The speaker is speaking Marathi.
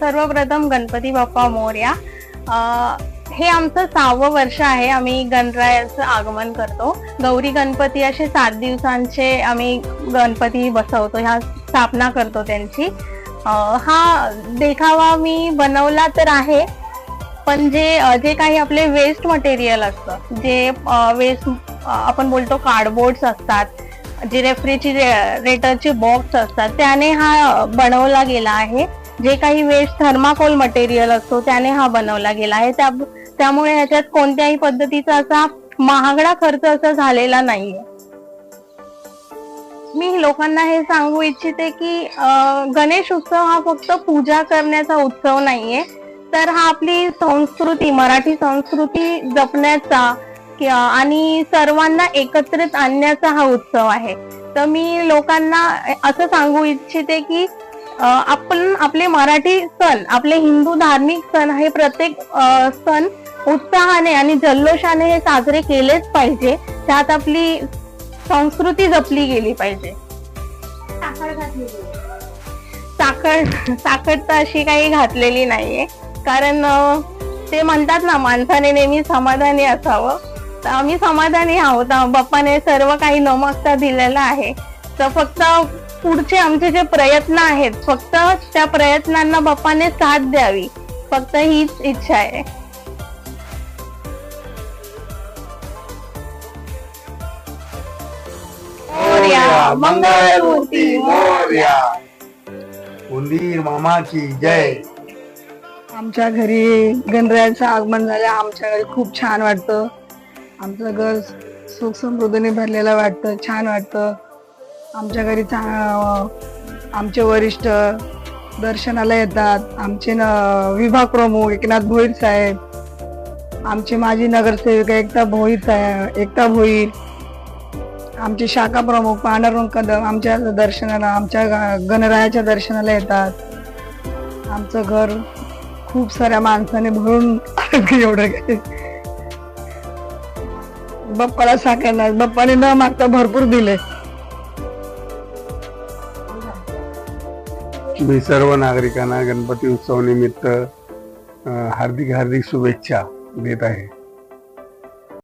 सर्वप्रथम गणपती बाप्पा मोर्या. हे आमचं सहावं वर्ष आहे. आम्ही गणरायाचं आगमन करतो. गौरी गणपती असे सात दिवसांचे आम्ही गणपती बसवतो. ह्या स्थापना करतो त्यांची. हा देखावा मी बनवला तर आहे. पण जे जे काही आपले वेस्ट मटेरियल असतं जे वेस्ट आपण बोलतो कार्डबोर्ड्स असतात जे रेफ्रिजिरेटरचे बॉक्स असतात त्याने हा बनवला गेला आहे. जे काही वेस्ट थर्माकोल मटेरियल असतो त्याने हा बनवला गेला आहे. त्या त्यामुळे ह्याच्यात कोणत्याही पद्धतीचा असा महागडा खर्च असा झालेला नाहीये. मी लोकांना हे सांगू इच्छिते की गणेश उत्सव हा फक्त पूजा करण्याचा उत्सव नाहीये. तर हा आपली संस्कृती मराठी संस्कृती जपण्याचा आणि सर्वांना एकत्रित आणण्याचा हा उत्सव आहे. तर मी लोकांना असं सांगू इच्छिते की आपण आपले मराठी सण आपले हिंदू धार्मिक सण हे प्रत्येक सण उत्साहाने आणि जल्लोषाने हे साजरे केलेच पाहिजे. त्यात आपली संस्कृती जपली गेली पाहिजे. साखर साखर तर अशी काही घातलेली नाहीये. कारण ते म्हणतात ना माणसाने नेहमी समाधानी असावं. तर आम्ही समाधानी आहोत. बाप्पाने सर्व काही न मागता दिलेलं आहे. तर फक्त पुढचे आमचे जे प्रयत्न आहेत फक्त त्या प्रयत्नांना बाप्पाने साथ द्यावी. फक्त हीच इच्छा आहे. मोरया, मंगळमूर्ती मोरया. उंदीर मामाची जय. आमच्या घरी गणरायाचं आगमन झालं. आमच्या घरी खूप छान वाटतं. आमचं घर सुख समृद्धीने भरलेलं वाटतं छान वाटतं. आमच्या घरी चा- आमचे वरिष्ठ दर्शनाला येतात. आमचे न विभाग प्रमुख एकनाथ भोईर साहेब आमचे माजी नगरसेविका एकता भोईर साहेब एकता भोईर आमचे शाखा प्रमुख पांडुरंग कदम आमच्या दर्शनाला आमच्या गणरायाच्या दर्शनाला येतात. आमचं घर खूप साऱ्या माणसाने भरून एवढं काय. बाप्पाला साकारणार. बाप्पाने न मागता भरपूर दिले. मी सर्व नागरिकांना गणपती उत्सवानिमित्त हार्दिक हार्दिक शुभेच्छा देत आहे.